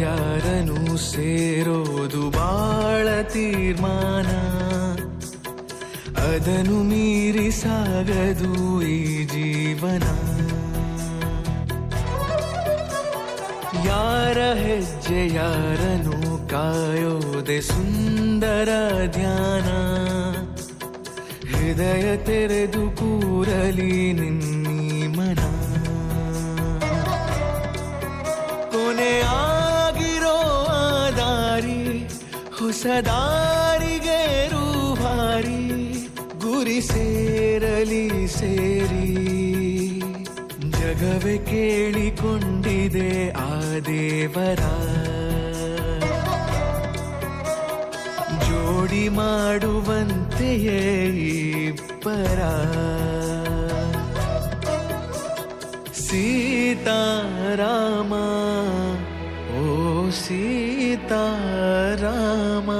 ಯಾರನು ಸೇರೋದು ಬಾಳ ತೀರ್ಮಾನ. ಅದನ್ನು ಮೀರಿ ಸಾಗದು ಈ ಜೀವನ. ಯಾರ ಹೆಜ್ಜೆ ಯಾರನು ಕಾಯೋದೆ ಸುಂದರ ಧ್ಯಾನ. ಹೃದಯ ತೆರೆದು ಕೂರಲಿ ನಿನ್ನೀ ಹೊಸ ರೂಹಾರಿ ಗುರಿ ಸೇರಲಿ ಸೇರಿ. ಜಗವೇ ಕೇಳಿಕೊಂಡಿದೆ ಆ ದೇವರ. ಜೋಡಿ ಮಾಡುವಂತೆಯೇ ಇಬ್ಬರ. ಸೀತಾರಾಮ ಓ ಸೀತಾರಾಮ